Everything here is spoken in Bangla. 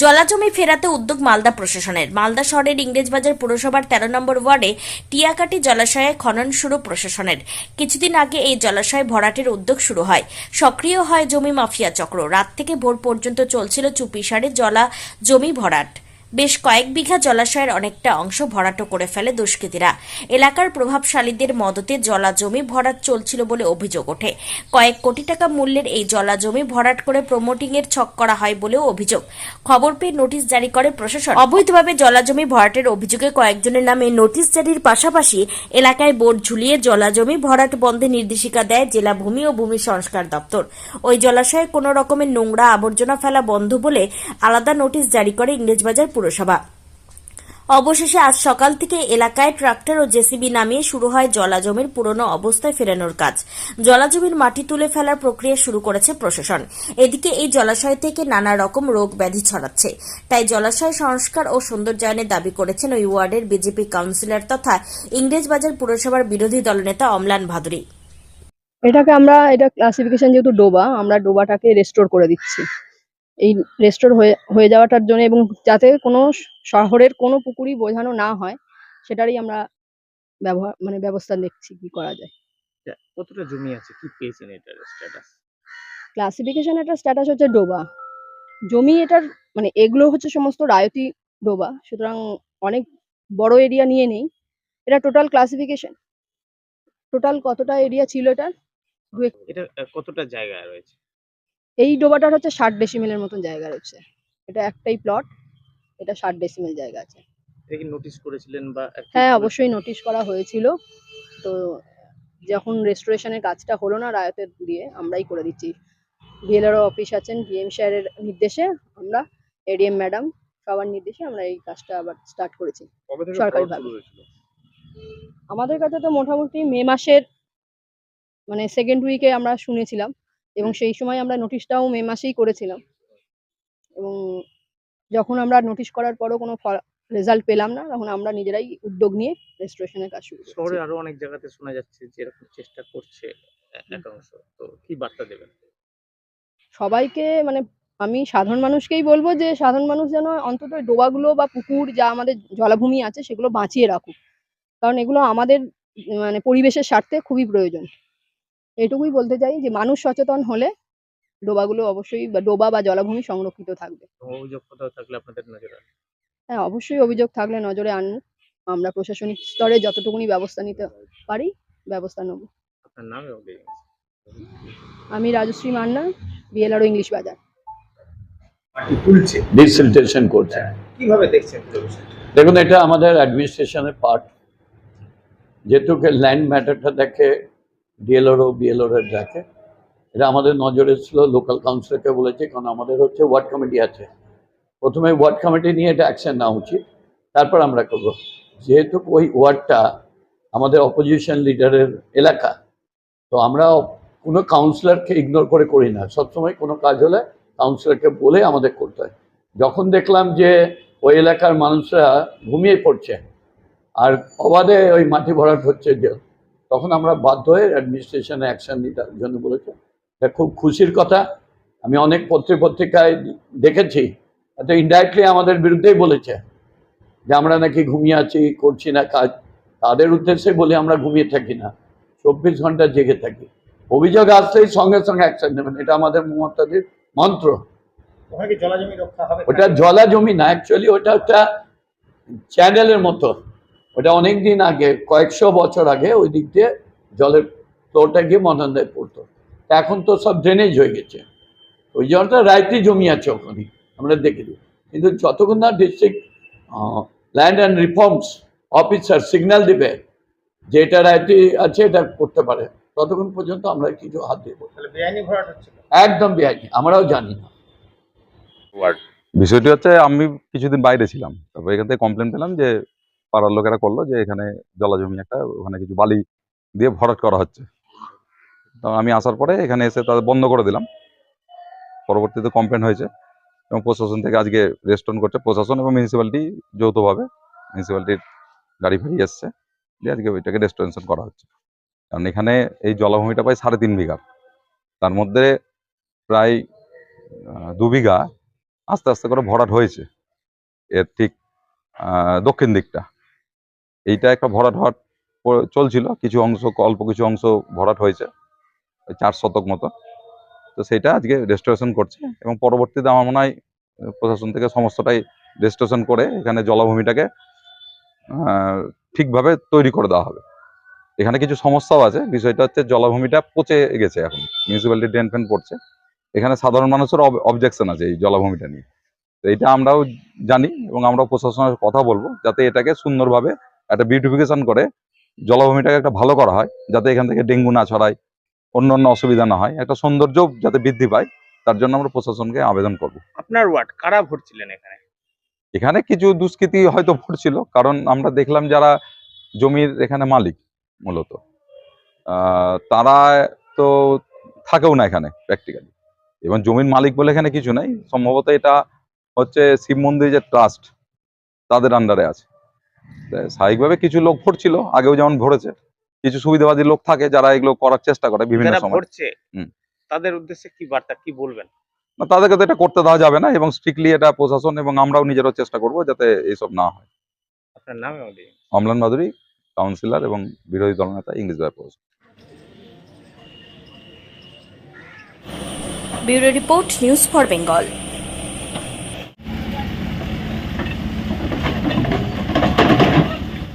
জলাজমি ফেরাতে উদ্যোগ মালদা প্রশাসনের। মালদা শহরের ইংরেজবাজার পুরসভার তেরো নম্বর ওয়ার্ডে টিয়াকাটি জলাশয়ে খনন শুরু প্রশাসনের। কিছুদিন আগে এই জলাশয় ভরাটের উদ্যোগ শুরু হয়। সক্রিয় হয় জমি মাফিয়া চক্র। রাত থেকে ভোর পর্যন্ত চলছিল চুপিসারে জলা জমি ভরাট। বেশ কয়েক বিঘা জলাশয়ের অনেকটা অংশ ভরাটো করে ফেলে দুষ্কৃতীরা। এলাকার প্রভাবশালীদের মদতে জলা জমি ভরাট চলছিল বলে অভিযোগ ওঠে। কয়েক কোটি টাকা মূল্যের এই জলা জমি ভরাট করে প্রমোটিং এর ছক করা হয় বলেও অভিযোগ। খবর পেয়ে নোটিশ জারি করে প্রশাসন। অবৈধভাবে জলা জমি ভরাটের অভিযোগে কয়েকজনের নামে নোটিশ জারির পাশাপাশি এলাকায় বোর্ড ঝুলিয়ে জলা জমি ভরাট বন্ধে নির্দেশিকা দেয় জেলা ভূমি ও ভূমি সংস্কার দপ্তর। ওই জলাশয়ে কোনো রকমের নোংরা আবর্জনা ফেলা বন্ধ বলে আলাদা নোটিশ জারি করে ইংরেজবাজার পুরসভা। অবশেষে আজ সকাল থেকে এলাকায় ট্রাক্টর ও জেসিবি নামিয়ে শুরু হয় জলাজমির পুরনো অবস্থায় ফেরানোর কাজ। জলাজমির মাটি তুলে ফেলার প্রক্রিয়া শুরু করেছে প্রশাসন। এদিকে এই জলাশয় থেকে নানা রকম রোগ ব্যাধি ছড়াচ্ছে। তাই জলাশয় সংস্কার ও সৌন্দর্যায়নের দাবি করেছেন ওই ওয়ার্ডের বিজেপি কাউন্সিলর তথা ইংরেজবাজার পুরসভার বিরোধী দলনেতা অমলান ভাদুরী। এটাকে আমরা, এটা ক্লাসিফিকেশন যেহেতু ডোবা, আমরা ডোবাটাকে রেস্টোর করে দিচ্ছি। এই রেস্টোর হয়ে হয়ে যাওয়াটার জন্য এবং যাতে কোনো শহরের কোনো পুকুরই বোঝানো না হয় সেটারই আমরা ব্যবহার মানে ব্যবস্থা দেখছি কি করা যায়। কতটা জমি আছে? কি পেয়েছেন এটার স্ট্যাটাস ক্লাসিফিকেশন একটা স্ট্যাটাস হচ্ছে ডোবা। জমি এটার মানে এগুলো হচ্ছে সমস্ত রায়তি ডোবা। সুতরাং অনেক বড় এরিয়া নিয়ে নেই। এটা টোটাল ক্লাসিফিকেশন টোটাল কতটা এরিয়া ছিল এটা এটা কতটা জায়গা রয়েছে? এই ডোবাটার হচ্ছে ষাট ডেসিমেলের মতন জায়গা রয়েছে। এটা একটাই প্লট এটা ষাট ডেসিমেল জায়গা আছে। নোটিশ করেছিলেন বা হ্যাঁ অবশ্যই নোটিশ করা হয়েছিল। তো যখন রেস্টোরেশনের কাজটা হলো না রায়তের দিয়ে আমরাই করে দিচ্ছি। বিএলআরও অফিস আছেন ডিএম স্যারের নির্দেশে আমরা এডিএম ম্যাডাম সবার নির্দেশে আমরা এই কাজটা আবার স্টার্ট করেছি কবে থেকে সরকারি ভরাট ভাবে। শুরু হয়েছিল? আমাদের কাছে তো মোটামুটি মে মাসের মানে সেকেন্ড উইকে আমরা শুনেছিলাম। এবং সেই সময় আমরা নোটিশটাও মে মাসেই করেছিলাম। এবং যখন আমরা নোটিশ করার পরও কোনো রেজাল্ট পেলাম না তখন আমরা নিজেরাই উদ্যোগ নিয়ে রেস্টোরেশনের কাজ শুরু শহরে আরও অনেক জায়গাতে শোনা যাচ্ছে যে এরকম চেষ্টা করছে একাংশ। তো কি বার্তা দেবেন? সবাইকে মানে আমি সাধারণ মানুষকেই বলব যে সাধারণ মানুষ যেন অন্তত ডোবাগুলো বা পুকুর যা আমাদের জলাভূমি আছে সেগুলো বাঁচিয়ে রাখুক। কারণ এগুলো আমাদের মানে পরিবেশের স্বার্থে খুবই প্রয়োজন। এটুকুই বলতে চাই যে মানুষ সচেতন হলে ডোবাগুলো অবশ্যই বা ডোবা বা জলাভূমি সংরক্ষিত থাকবে। অভিযোগ কোথাও থাকলে আপনাদের নজরে হ্যাঁ অবশ্যই অভিযোগ থাকলে নজরে আনুন। আমরা প্রশাসনিক স্তরে যতটুকুনি ব্যবস্থা নিতে পারি ব্যবস্থা নেব। আপনার নাম। আমি রাজশ্রী মান্না বিএলআরও ইংলিশ বাজার। ডিসিলটেশন করছে। কীভাবে দেখছেন দেখুন এটা আমাদের অ্যাডমিনিস্ট্রেশনের পার্ট যেহেতু ল্যান্ড ম্যাটারটা দেখে ডিএলওরও বিএলওর দেখে এটা আমাদের নজরে ছিল লোকাল কাউন্সিলরকে বলেছে, কারণ আমাদের হচ্ছে ওয়ার্ড কমিটি আছে। প্রথমে ওয়ার্ড কমিটি নিয়ে এটা অ্যাকশন নেওয়া উচিত, তারপর আমরা করব। যেহেতু ওই ওয়ার্ডটা আমাদের অপোজিশন লিডারের এলাকা, তো আমরা কোনো কাউন্সিলরকে ইগনোর করে করি না। সবসময় কোনো কাজ হলে কাউন্সিলরকে বলে আমাদের করতে হয়। যখন দেখলাম যে ওই এলাকার মানুষরা ঘুমিয়ে পড়ছে, আর অবাধে ওই মাটি ভরাট হচ্ছে যে তখন আমরা বাধ্য হয়ে অ্যাডমিনিস্ট্রেশনে অ্যাকশন নিতে জন্য বলেছে। এটা খুব খুশির কথা। আমি অনেক পত্রিক পত্রিকায় দেখেছি তো ইনডাইরেক্টলি আমাদের বিরুদ্ধেই বলেছে যে আমরা নাকি ঘুমিয়ে আছি করছি না কাজ। তাদের উদ্দেশ্যে বলে আমরা ঘুমিয়ে থাকি না চব্বিশ ঘণ্টা জেগে থাকি। অভিযোগ আসলেই সঙ্গে সঙ্গে অ্যাকশন নেবেন এটা আমাদের মমতাদির মন্ত্র। ওটা জলা জমি না অ্যাকচুয়ালি ওটা একটা চ্যানেলের মতো। ওটা অনেক দিন আগে কয়েকশো বছর আগে ওই দিক দিয়ে জলের ফ্লোটা গিয়ে মদনদায় পড়তো। এখন তো সব ড্রেনেজ হয়ে গেছে। ওই জলটা রায়তি জমি আছে ওখানে আমরা দেখে দিই। কিন্তু যতক্ষণ না district land and reforms officer signal দিবে যে এটা রায়তি আছে এটা করতে পারে ততক্ষণ পর্যন্ত আমরা কিছু হাত দিব একদম বেআইনি আমরাও জানি না। বিষয়টি হচ্ছে আমি কিছুদিন বাইরে ছিলাম তারপর এখান থেকে কমপ্লেন পেলাম যে পাড়ার লোকেরা করল যে এখানে জলাজমি একটা, ওখানে কিছু বালি দিয়ে ভরাট করা হচ্ছে। তো আমি আসার পরে এখানে এসে তাদের বন্ধ করে দিলাম। পরবর্তীতে কমপ্লেন হয়েছে এবং প্রশাসন থেকে আজকে রেস্টন করছে। প্রশাসন এবং মিউনিসিপ্যালিটি যৌথভাবে মিউনিসিপ্যালিটির গাড়ি ফাড়ি এসছে। দিয়ে আজকে ওইটাকে রেস্টোরেশন করা হচ্ছে। কারণ এখানে এই জলাভূমিটা প্রায় সাড়ে তিন বিঘা। তার মধ্যে প্রায় দু বিঘা আস্তে আস্তে করে ভরাট হয়েছে। এর ঠিক দক্ষিণ দিকটা। এইটা একটা ভরাট প- চলছিল, কিছু অংশ, অল্প কিছু অংশ ভরাট হয়েছে চার শতক মতো। তো সেটা আজকে রেস্টোরেশন করছে এবং পরবর্তীতে আমার মনে হয়, প্রশাসন থেকে সমস্তটাই রেস্টোরেশন করে এখানে জলাভূমিটাকে ঠিকভাবে তৈরি করে দেওয়া হবে। এখানে কিছু সমস্যাও আছে, বিষয়টা হচ্ছে জলাভূমিটা পচে গেছে এখন মিউনিসিপ্যালিটি ড্রেন ফ্যান পড়ছে। এখানে সাধারণ মানুষের অবজেকশন আছে এই জলাভূমিটা নিয়ে। তো এটা আমরাও জানি এবং আমরা প্রশাসনের কথা বলব, যাতে এটাকে সুন্দরভাবে একটা বিউটিফিকেশন করে জলাভূমিটাকে একটা ভালো করা হয় যাতে এখান থেকে ডেঙ্গু না ছড়ায় অন্য অন্য অসুবিধা না হয় একটা সৌন্দর্য যাতে বৃদ্ধি পায় তার জন্য আমরা প্রশাসনকে আবেদন করব। আপনার ওয়ার্ড কারা ভোট ছিলেন এখানে? এখানে কিছু দুষ্কৃতি হয়তো পড়ছিল কারণ আমরা দেখলাম যারা জমির এখানে মালিক মূলত আহ, তারা তো থাকেও না এখানে প্র্যাকটিক্যালি এবং জমির মালিক বলে এখানে কিছু নাই সম্ভবত এটা হচ্ছে শিব মন্দির যে ট্রাস্ট তাদের আন্ডারে আছে। স্বাভাবিকভাবে কিছু লোক ভরছিল আগেও যেমন ভরেছে। কিছু সুবিধাবাদী লোক থাকে যারা এগুলো করার চেষ্টা করে বিভিন্ন সময়। তাদের উদ্দেশ্যে কি বার্তা কি বলবেন? না, তাদেরকে তো এটা করতে দেওয়া যাবে না এবং স্ট্রিক্টলি এটা প্রশাসন এবং আমরাও নিজেরাও চেষ্টা করব যাতে এইসব না হয়। আপনার নাম অমলান মাধুরী কাউন্সিলর এবং বিরোধী দলনেতা ইংলিশ ব্যাপক bureau report news for Bengal.